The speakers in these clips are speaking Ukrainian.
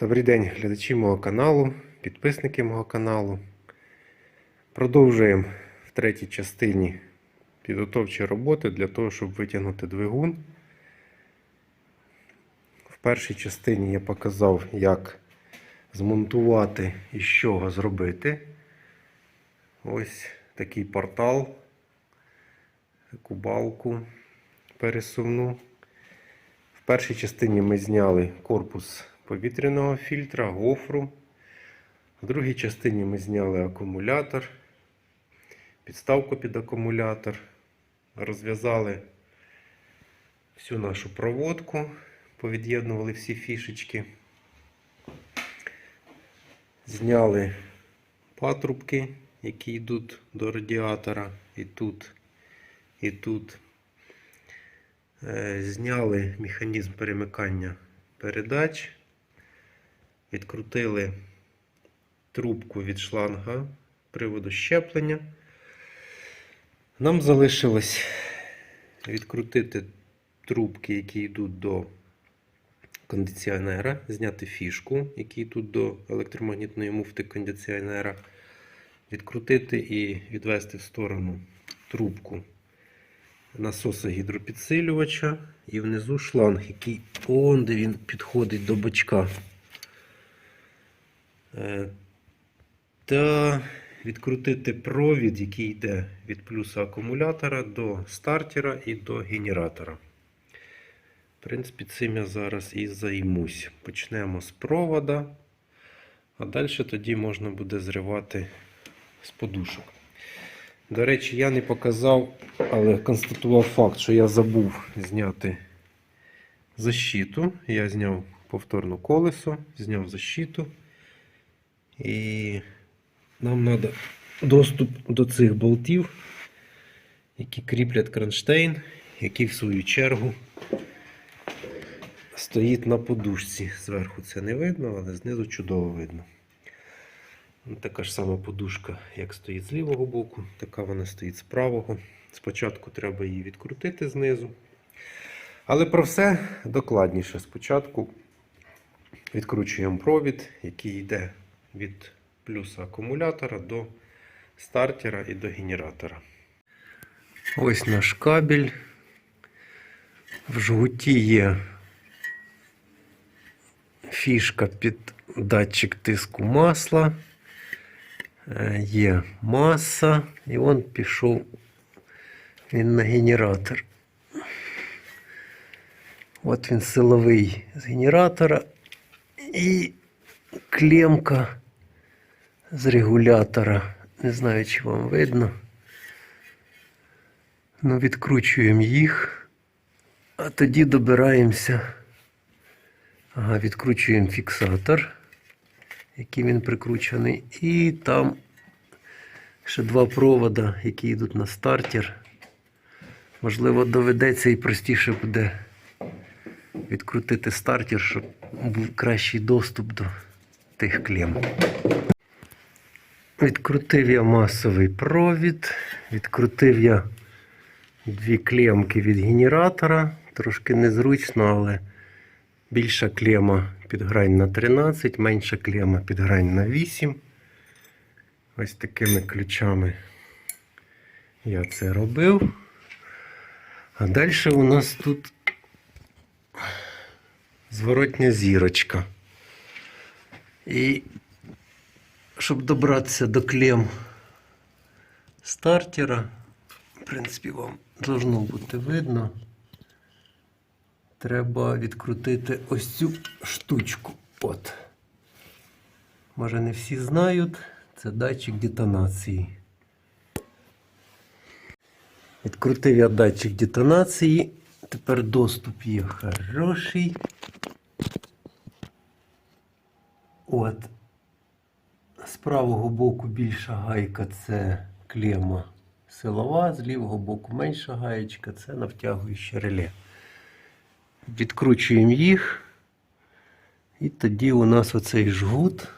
Добрий день, глядачі мого каналу, підписники мого каналу. Продовжуємо в третій частині підготовчі роботи для того, щоб витягнути двигун. В першій частині я показав, як змонтувати і з чого зробити. Ось такий портал, таку балку пересувну. В першій частині ми зняли корпус повітряного фільтра, гофру. В другій частині ми зняли акумулятор, підставку під акумулятор, розв'язали всю нашу проводку, повід'єднували всі фішечки, зняли патрубки, які йдуть до радіатора, і тут, і тут. Е, Зняли механізм перемикання передач, відкрутили трубку від шланга приводу щеплення. Нам залишилось відкрутити трубки, які йдуть до кондиціонера, зняти фішку, які йдуть до електромагнітної муфти кондиціонера, відкрутити і відвести в сторону трубку насоса гідропідсилювача і внизу шланг, який он де він підходить до бачка. Е, Та відкрутити провід, який йде від плюса акумулятора до стартера і до генератора. В принципі, цим я зараз і займусь. Почнемо з провода, а далі тоді можна буде зривати з подушок. До речі, я не показав, але констатував факт, що я забув зняти защиту. Я зняв повторно колесо, зняв защиту. І нам треба доступ до цих болтів, які кріплять кронштейн, який в свою чергу стоїть на подушці. Зверху це не видно, але знизу чудово видно. Ну, Така ж сама подушка, як стоїть з лівого боку, така вона стоїть з правого. Спочатку треба її відкрутити знизу. Але про все докладніше. Спочатку відкручуємо провід, який йде від плюса акумулятора до стартера і до генератора. Ось наш кабель. В жгуті є фішка під датчик тиску масла. Е, Є маса, і он пішов він на генератор. От він силовий з генератора і клемка з регулятора. Не знаю, чи вам видно. Ну, відкручуємо їх, а тоді добираємося. Ага, відкручуємо фіксатор який він прикручений. І там ще два провода, які йдуть на стартер. Можливо, доведеться і простіше буде відкрутити стартер, щоб був кращий доступ до тих клем. Відкрутив я масовий провід, відкрутив я дві клемки від генератора. Трошки незручно, але більша клема під грань на 13, менша клема під грань на 8. Ось такими ключами я це робив. А далі у нас тут зворотня зірочка. І щоб добратися до клем стартера, в принципі, вам должно бути видно треба відкрутити ось цю штучку. От. Може не всі знають, це датчик детонації. Відкрутив я датчик детонації. Тепер доступ є хороший. От. З правого боку більша гайка це клема силова, з лівого боку менша гаєчка це навтягуюче реле відкручуємо їх, і тоді у нас оцей жгут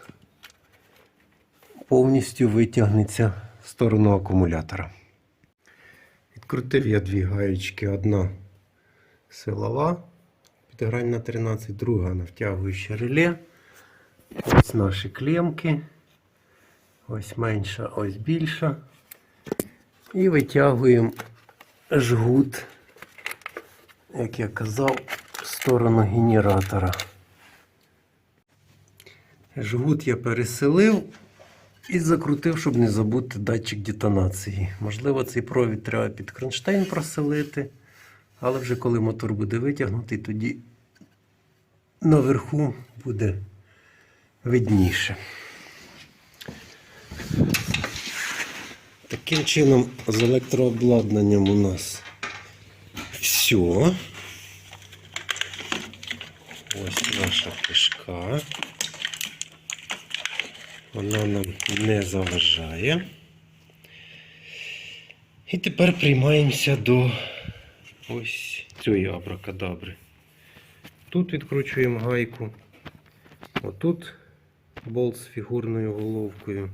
повністю витягнеться в сторону акумулятора. Відкрутив я дві гаєчки, одна силова, підгрань на 13, друга на втягуюче реле. Ось наші клемки. Ось менша, ось більша. І витягуємо жгут, як я казав, в сторону генератора. Жгут я переселив і закрутив, щоб не забути датчик детонації. Можливо, цей провід треба під кронштейн проселити, але вже коли мотор буде витягнутий, тоді наверху буде видніше. Таким чином, з електрообладнанням у нас все. Ось наша кишка. Вона нам не заважає. І тепер приймаємося до ось цієї абракадабри. Тут відкручуємо гайку. Отут болт з фігурною головкою.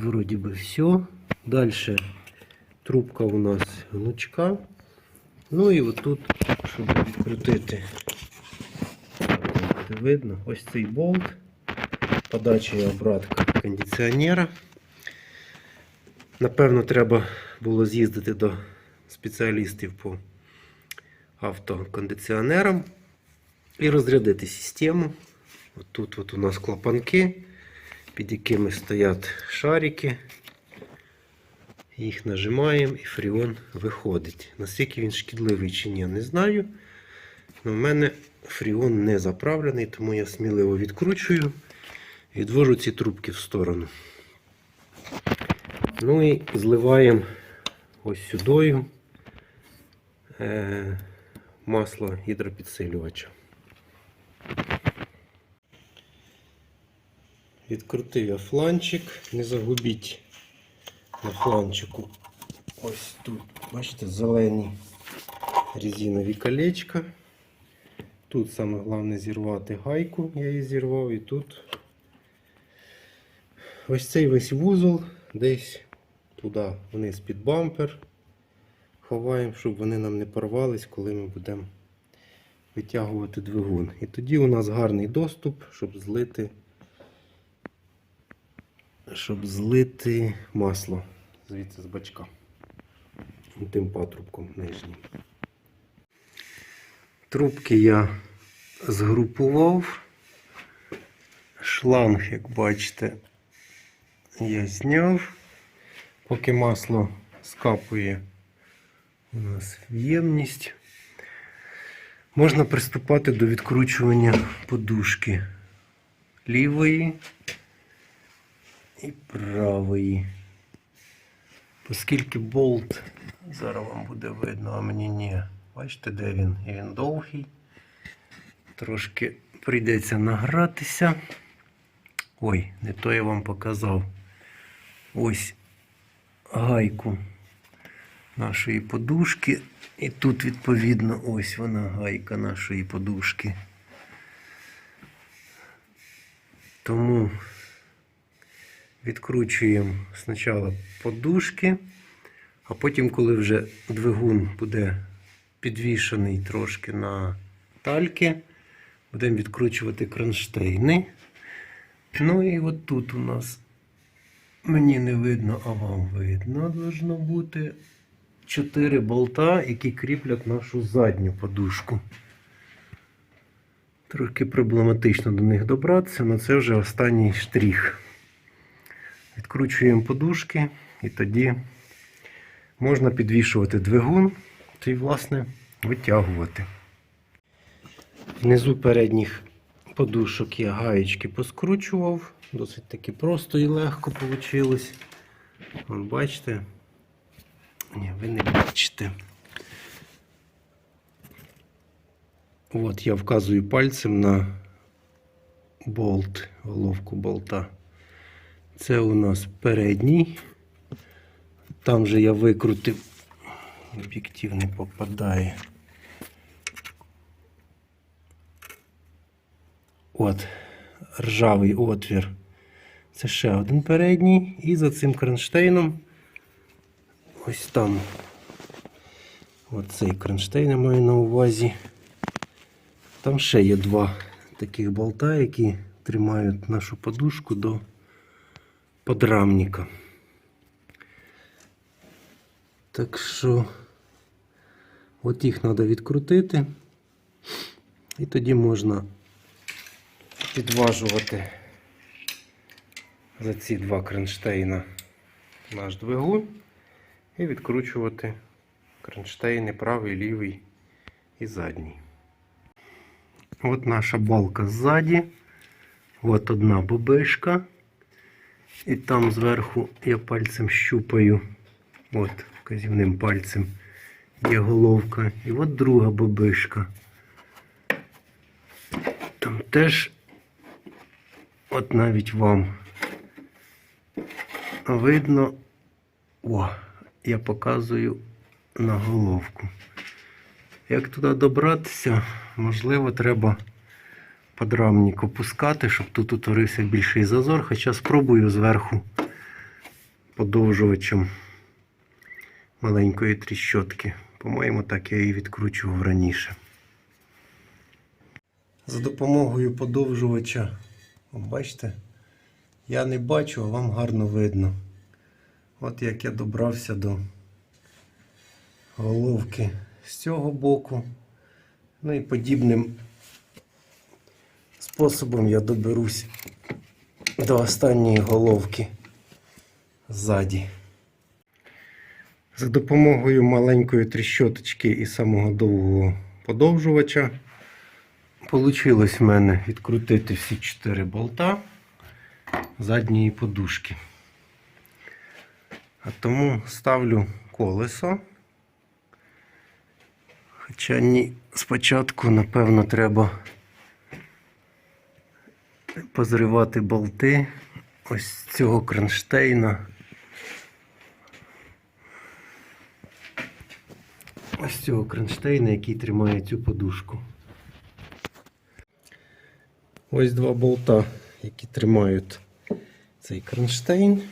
Вроді би все. Далі трубка у нас гнучка. Ну і отут, щоб відкрутити, видно, ось цей болт, подача і обратка кондиціонера. Напевно, треба було з'їздити до спеціалістів по автокондиціонерам і розрядити систему. От тут у нас клапанки, під якими стоять шарики. Їх нажимаємо і фріон виходить. Наскільки він шкідливий чи ні, не знаю. Но в мене фріон не заправлений, тому я сміливо відкручую відвожу ці трубки в сторону. Ну і зливаємо ось сюди е, масло гідропідсилювача. Відкрутив я фланчик, не загубіть на фланчику. Ось тут, бачите, зелені резинові колечка. Тут саме головне зірвати гайку, я її зірвав, і тут ось цей весь вузол десь туди вниз під бампер. Ховаємо, щоб вони нам не порвались, коли ми будемо витягувати двигун. І тоді у нас гарний доступ, щоб злити, щоб злити масло звідси з бачка. Тим патрубком нижнім. Трубки я згрупував. Шланг, як бачите, я зняв. Поки масло скапує у нас в ємність. Можна приступати до відкручування подушки лівої і правої. Оскільки болт, зараз вам буде видно, а мені ні. Бачите, де він? І він довгий. Трошки прийдеться награтися. Ой, не то я вам показав. Ось гайку нашої подушки. І тут, відповідно, ось вона гайка нашої подушки. Тому відкручуємо спочатку подушки, а потім, коли вже двигун буде підвішений трошки на тальки, будемо відкручувати кронштейни. Ну і от тут у нас мені не видно, а вам видно, должно бути чотири болта, які кріплять нашу задню подушку. Трохи проблематично до них добратися, але це вже останній штрих. Відкручуємо подушки і тоді можна підвішувати двигун і, власне, витягувати. Внизу передніх подушок я гаєчки поскручував. Досить таки просто і легко вийшло. Вон бачите? Ні, ви не бачите. От я вказую пальцем на болт, головку болта. Це у нас передній. Там же я викрутив, об'єктив не попадає. От, ржавий отвір. Це ще один передній. І за цим кронштейном ось там. Оцей кронштейн я маю на увазі. Там ще є два таких болта, які тримають нашу подушку до подрамника. Так що от їх треба відкрутити. І тоді можна підважувати за ці два кронштейна наш двигун і відкручувати кронштейни правий, лівий і задній. От наша балка ззаді. От одна бобишка. І там зверху я пальцем щупаю. От, вказівним пальцем є головка. І от друга бобишка. Там теж, от навіть вам видно, о, я показую на головку. Як туди добратися, можливо, треба подрамник опускати, щоб тут утворився більший зазор, хоча спробую зверху подовжувачем маленької тріщотки. По-моєму, так я її відкручував раніше. За допомогою подовжувача, бачите, я не бачу, а вам гарно видно. От як я добрався до головки з цього боку. Ну і подібним способом я доберусь до останньої головки ззаді. За допомогою маленької тріщоточки і самого довгого подовжувача Получилось в мене відкрутити всі чотири болта задньої подушки. А тому ставлю колесо. Хоча ні, спочатку, напевно, треба позривати болти ось цього кронштейна. Ось цього кронштейна, який тримає цю подушку. Ось два болта, які тримають цей кронштейн.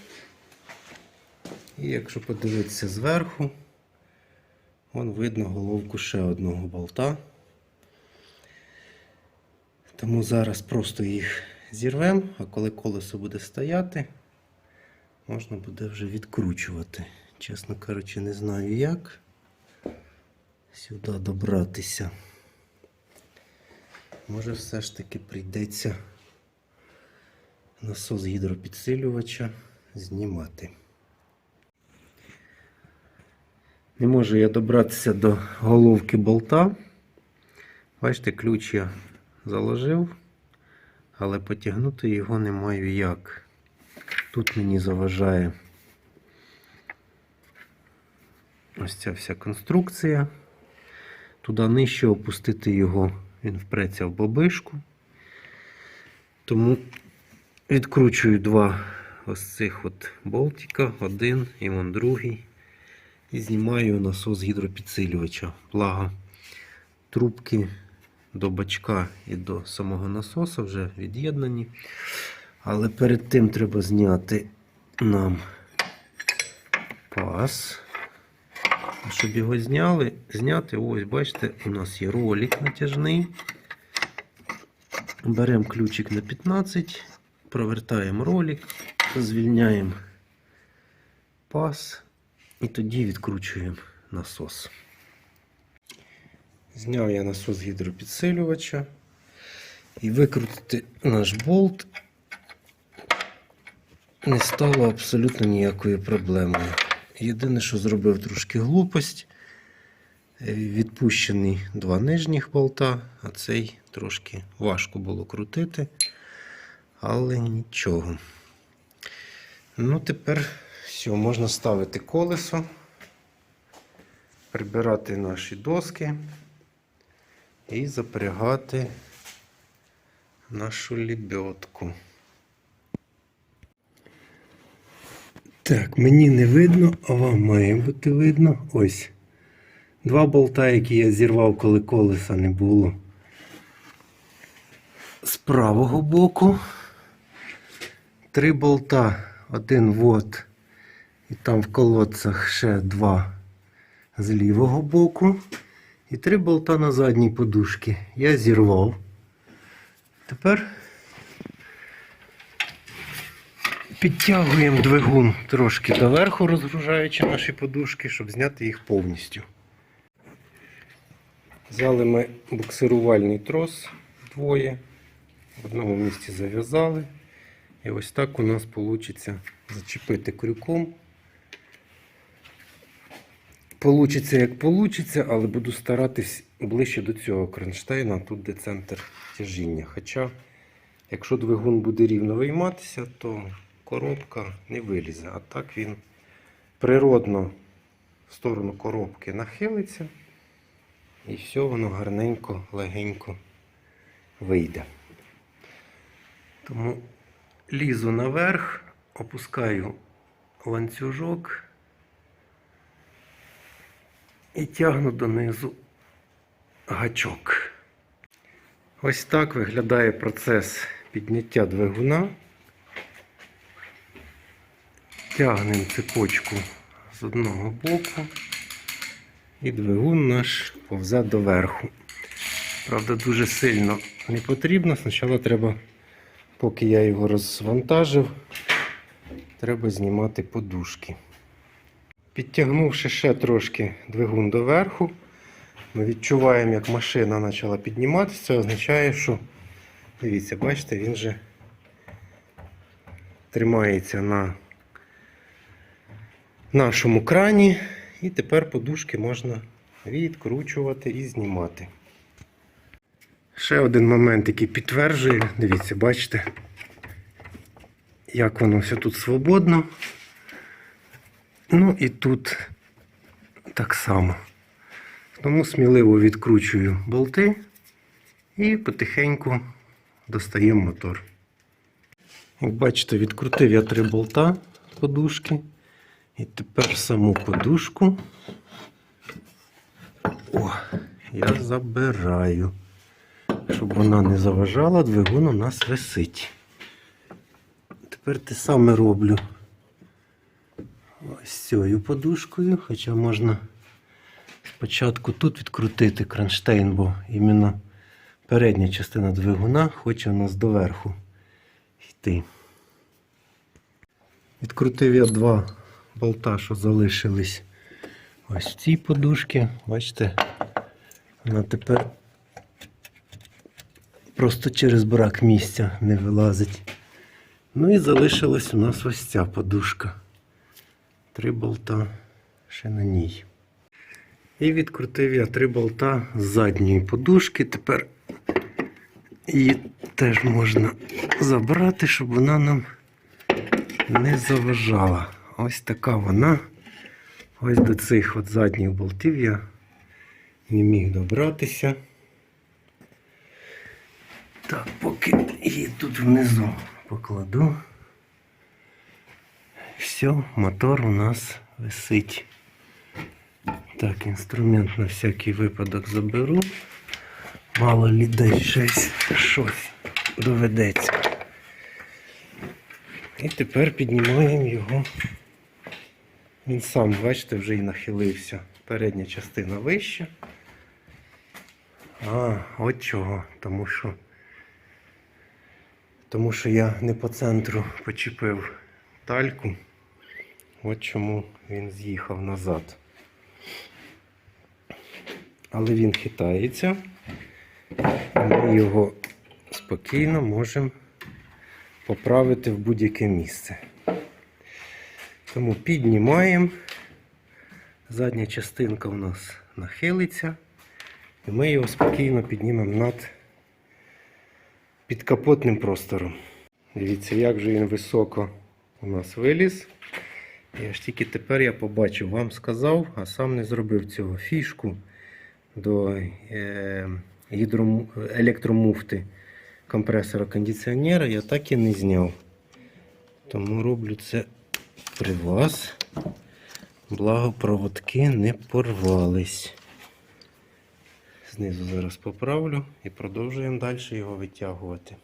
І якщо подивитися зверху, вон видно головку ще одного болта. Тому зараз просто їх зірвемо, а коли колесо буде стояти, можна буде вже відкручувати. Чесно кажучи, не знаю як сюди добратися. Може все ж таки прийдеться насос гідропідсилювача знімати. Не можу я добратися до головки болта. Бачите, ключ я заложив, але потягнути його не маю як. Тут мені заважає ось ця вся конструкція. Туди нижче опустити його, він впреться в бобишку. Тому відкручую два ось цих от болтика, один і вон другий. І знімаю насос гідропідсилювача. Благо трубки до бачка і до самого насоса вже від'єднані. Але перед тим треба зняти нам пас. А Щоб його зняли, зняти, ось, бачите, у нас є ролик натяжний. Беремо ключик на 15, провертаємо ролик, звільняємо пас і тоді відкручуємо насос. Зняв я насос гідропідсилювача і викрутити наш болт не стало абсолютно ніякою проблемою. Єдине, що зробив трошки глупость. Е, Відпущені два нижніх болта, а цей трошки важко було крутити, але нічого. Ну, тепер все, можна ставити колесо, прибирати наші доски і запрягати нашу лебедку. Так, мені не видно, а вам має бути видно. Ось. Два болта, які я зірвав, коли колеса не було. З правого боку. Три болта. Один вот. І там в колодцях ще два з лівого боку. І три болта на задній подушці. Я зірвав. Тепер підтягуємо двигун трошки доверху, розгружаючи наші подушки, щоб зняти їх повністю. Взяли ми буксирувальний трос двоє. В одному місці зав'язали. І ось так у нас вийде зачепити крюком. Получиться як получиться, але буду старатись ближче до цього кронштейна, тут де центр тяжіння. Хоча, якщо двигун буде рівно вийматися, то коробка не вилізе. А так він природно в сторону коробки нахилиться. І все воно гарненько, легенько вийде. Тому лізу наверх, опускаю ланцюжок і тягну донизу гачок. Ось так виглядає процес підняття двигуна. Тягнемо цепочку з одного боку. І двигун наш повзе доверху. Правда, дуже сильно не потрібно. Спочатку треба, поки я його розвантажив, треба знімати подушки. Підтягнувши ще трошки двигун доверху, ми відчуваємо, як машина почала підніматися. Це означає, що, дивіться, бачите, він вже тримається на нашому крані. І тепер подушки можна відкручувати і знімати. Ще один момент, який підтверджує, дивіться, бачите, як воно все тут свободно. Ну і тут так само. Тому сміливо відкручую болти і потихеньку достаємо мотор. Як бачите, відкрутив я три болта подушки. І тепер саму подушку о, я забираю, щоб вона не заважала, двигун у нас висить. Тепер те саме роблю ось цією подушкою, хоча можна спочатку тут відкрутити кронштейн, бо іменно передня частина двигуна хоче у нас доверху йти. Відкрутив я два болта, що залишились ось в цій подушці. Бачите, вона тепер просто через брак місця не вилазить. Ну і залишилась у нас ось ця подушка. Три болта ще на ній. І відкрутив я три болта з задньої подушки. Тепер її теж можна забрати, щоб вона нам не заважала. Ось така вона. Ось до цих от задніх болтів я не міг добратися. Так, поки її тут внизу покладу. Все, мотор у нас висить. Так, інструмент на всякий випадок заберу. Мало лі десь щось, щось доведеться. І тепер піднімаємо його. Він сам, бачите, вже і нахилився. Передня частина вища. А, от чого. Тому що, тому що я не по центру почепив тальку. От чому він з'їхав назад. Але він хитається. Ми його спокійно можемо поправити в будь-яке місце. Тому піднімаємо. Задня частинка у нас нахилиться. І ми його спокійно піднімемо над підкапотним простором. Дивіться, як же він високо у нас виліз. І аж тільки тепер я побачив, вам сказав, а сам не зробив цього фішку до е, електромуфти компресора кондиціонера я так і не зняв. Тому роблю це при вас. Благо проводки не порвались. Знизу зараз поправлю і продовжуємо далі його витягувати.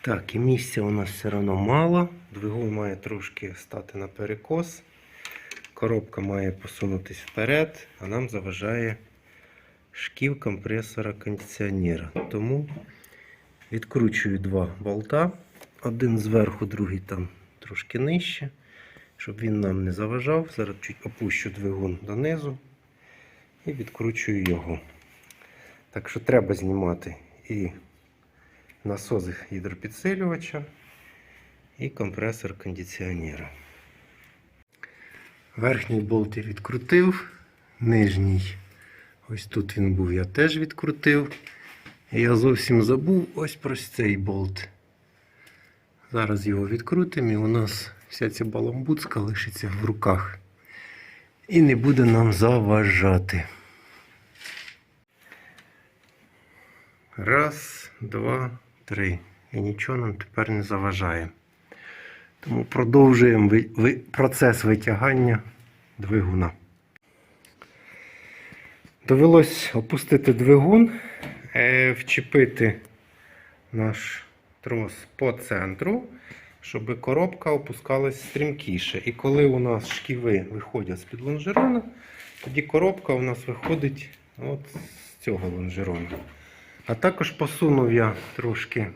Так, і місця у нас все одно мало. Двигун має трошки стати на перекос. Коробка має посунутись вперед, а нам заважає шків компресора кондиціонера. Тому Відкручую два болта. Один зверху, другий там трошки нижче, щоб він нам не заважав. Зараз чуть опущу двигун донизу і відкручую його. Так що треба знімати і насос гідропідсилювача, і компресор кондиціонера. Верхній болт я відкрутив, нижній. Ось тут він був, я теж відкрутив. Я зовсім забув ось про цей болт. Зараз його відкрутимо і у нас вся ця баламбуцка лишиться в руках. І не буде нам заважати. Раз, два, три. І нічого нам тепер не заважає. Тому продовжуємо процес витягання двигуна. Довелось опустити двигун, е, вчепити наш трос по центру, щоб коробка опускалась стрімкіше. І коли у нас шківи виходять з-під лонжерона, тоді коробка у нас виходить от з цього лонжерона. А також посунув я трошки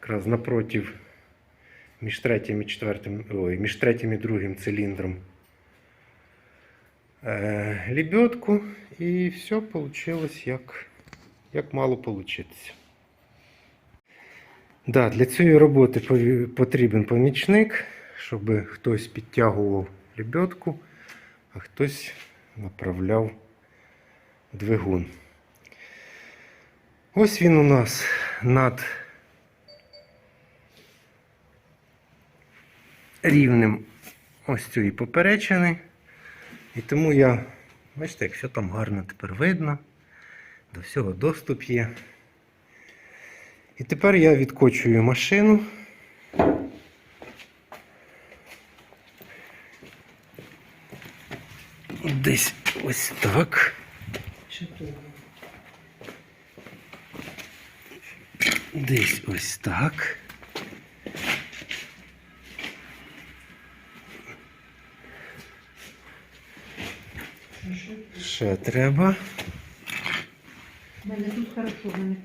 якраз напротив між третім і четвертим, ой, між третім і другим циліндром е, лебедку, і все вийшло як, як мало получитися. Да, для цієї роботи потрібен помічник, щоб хтось підтягував лебедку, а хтось направляв двигун. Ось він у нас над рівнем ось цієї поперечини. І тому я, бачите, як все там гарно тепер видно, до всього доступ є. І тепер я відкочую машину. Десь ось так. Десь ось так. Ще треба. У мене тут хорошо, мене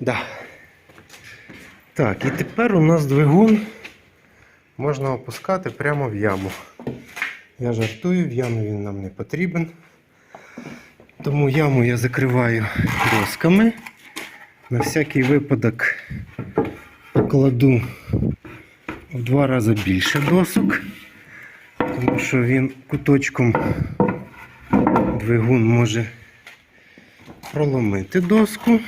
Да. Так, і тепер у нас двигун можна опускати прямо в яму. Я жартую, в яму він нам не потрібен. Тому яму я закриваю досками. На всякий випадок покладу в два рази більше досок, тому що він куточком двигун може проломити доску.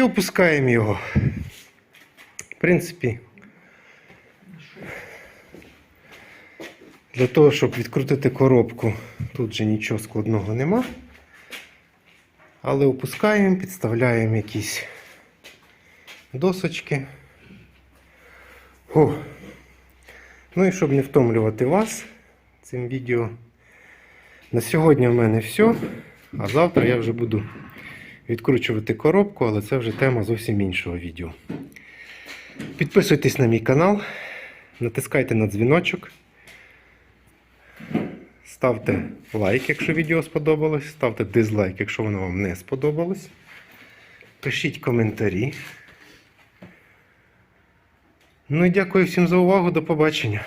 І опускаємо його. В принципі, для того, щоб відкрутити коробку, тут же нічого складного нема. Але опускаємо, підставляємо якісь досочки. О. Ну і щоб не втомлювати вас цим відео. На сьогодні в мене все. А завтра я вже буду відкручувати коробку, але це вже тема зовсім іншого відео. Підписуйтесь на мій канал, натискайте на дзвіночок, ставте лайк, якщо відео сподобалось, ставте дизлайк, якщо воно вам не сподобалось. Пишіть коментарі. Ну і дякую всім за увагу. До побачення.